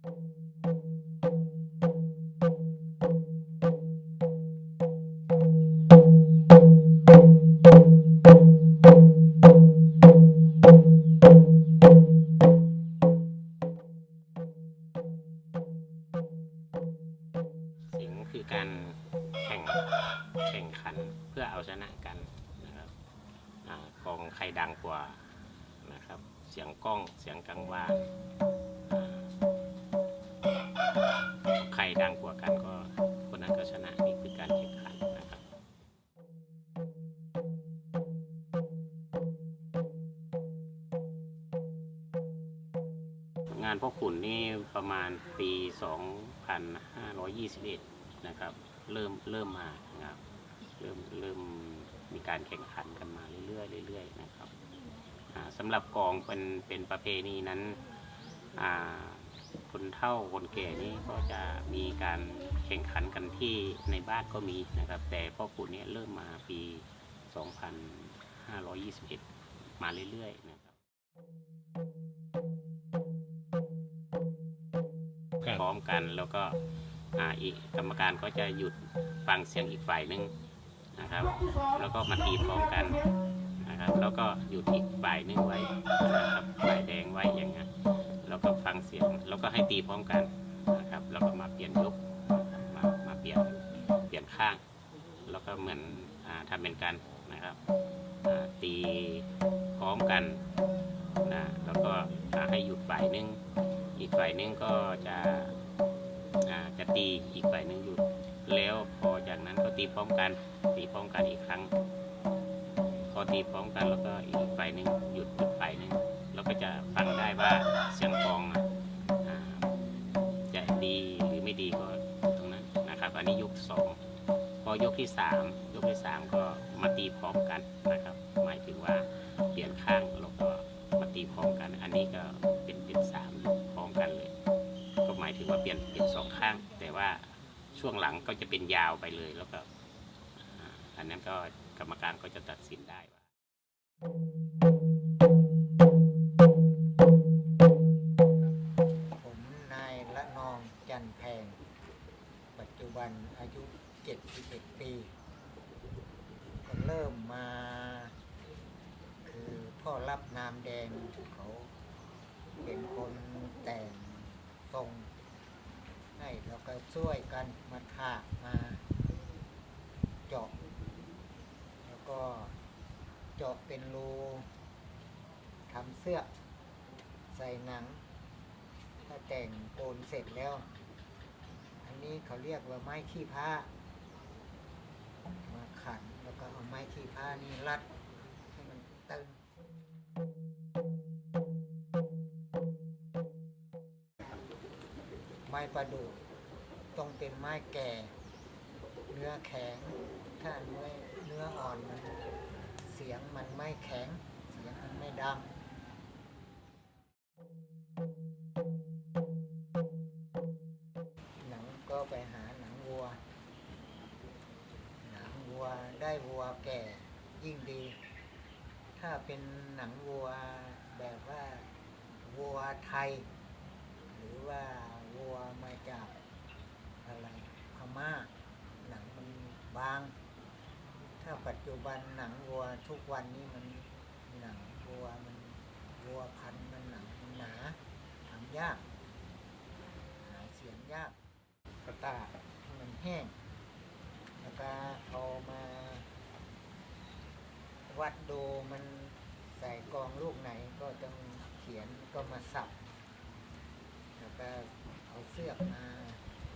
สิงคือการแข่งแข่งขันเพื่อเอาชนะกันนะครับกองใครดังกว่านะครับ เสียงกล้องเสียงกังวานอ่า ใครดังกว่ากันก็คนนั้นก็ชนะนี่คือการแข่งขันนะครับงานพ่อขุนนี่ประมาณปี 2521 นะครับ เริ่มเริ่มมานะครับเริ่มเริ่มมีการแข่งขันกันมาเรื่อยๆเรื่อยๆนะครับสำหรับกองเป็นเป็นประเพณีนั้นอ่า คนเฒ่าคนแก่นี่ก็จะมีการแข่งขันกันที่ในบ้านก็มีนะครับ แต่พ่อขุนเนี่ยเริ่มมาปี 2521 มาเรื่อยๆนะครับครับพร้อมกันแล้วก็อ่าอีกกรรมการก็จะหยุดฟังเสียงอีกฝ่ายหนึ่งนะครับ แล้วก็มาตีพร้อมกันนะครับ แล้วก็หยุดอีกฝ่ายหนึ่งไว้นะครับฝ่ายแดงไว้อย่างเงี้ย แล้วก็ฟังเสียงแล้วก็ให้ตีพร้อมกันนะครับแล้วก็มาเปลี่ยนยกมามาเปลี่ยนเปลี่ยนข้าง แล้วก็เหมือนอ่าทำเป็นกันนะครับตีพร้อมกันนะแล้วก็ให้หยุดฝ่ายหนึ่งอีกฝ่ายหนึงก็จะจะตีอีกฝ่ายหนึงหยุดแล้วพอจากนั้นก็ตีพร้อมกันตีพร้อมกันอีกครั้งพอตีพร้อมกันแล้วก็อีกฝ่ายหนึงหยุดอีกฝ่ายหนึง เราก็จะฟังได้ว่าเสียงกลองอะอ่าจะดีหรือไม่ดีก็ตรงนั้นนะครับ อันนี้ยกสองพอยกที่สามยกที่สามก็มาตีพร้อมกันนะครับ หมายถึงว่าเปลี่ยนข้างแล้วก็มาตีพร้อมกัน อันนี้ก็เป็นเป็นสามพร้อมกันเลย ก็หมายถึงว่าเปลี่ยนเปลี่ยนสองข้าง แต่ว่าช่วงหลังก็จะเป็นยาวไปเลยแล้วก็อันนั้นก็กรรมการก็จะตัดสินได้ว่าผม มมา คือพ่อรับนามแดงเขาเป็นคนแต่งทรงให้แล้วก็ช่วยกันมาถากมาเจาะ แล้วก็เจาะเป็นรูทำเสื้อใส่หนัง ถ้าแต่งโกนเสร็จแล้ว อันนี้เขาเรียกว่าไม้ขี้ผ้า มาขัน แล้วก็เอาไม้ขีผ้านี่รัดให้มันตึงไม้ประดู่ต้องเป็นไม้แก่ เนื้อแข็ง ถ้าเนื้อเนื้ออ่อนมันเสียงมันไม่แข็ง เสียงมันไม่ดัง แก่ยิ่งดี ถ้าเป็นหนังวัวแบบว่าวัวไทย หรือว่าวัวมาจากอะไรพม่า หนังมันบาง ถ้าปัจจุบันหนังวัวทุกวันนี้มันหนังวัวมันวัวพันมันหนังมันหนาทำยาก หาเสียงยากกระตาให้มันแห้ง แล้วก็เอามา วัดดูมันใส่กองลูกไหนก็ต้องเขียนก็มาสับ แล้วก็เอาเสื้อมา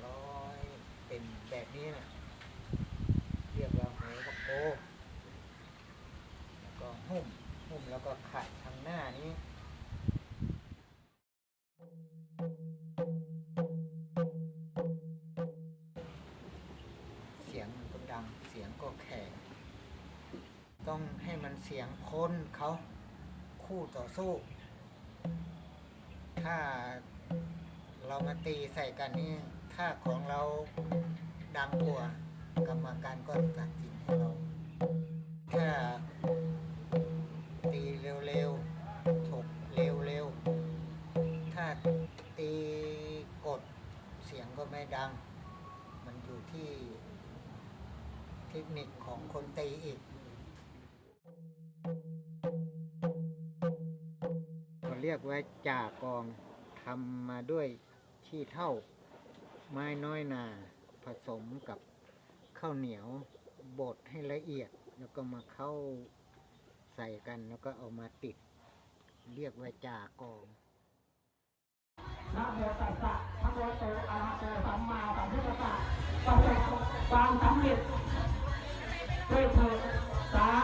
ร้อยเป็นแบบนี้นะเรียกว่าหัวกระโปงแล้วก็หุ้มหุ้มแล้วก็ขัดทางหน้านี้ เสียงคนเขาคู่ต่อสู้ ถ้าเรามาตีใส่กันนี่ ถ้าของเราดังกว่ากรรมการก็ตัดสินให้เรา ถ้าตีเร็วๆถกเร็วๆ ถ้าตีก็ไม่ดัง มันอยู่ที่เทคนิคของคนตีอีก ยกว่าจ่ากองทำมาด้วยขี้เท่า ไม้น้อยนาผสมกับข้าวเหนียวบดให้ละเอียด แล้วก็มาเข้าใส่กันแล้วก็เอามาติด เรียกว่าจ่ากองนะโมตัสสะพระโมโตอะรหะโตสัมมาสัมพุทธัสสะประสบความสำเร็จด้วยเถิดสา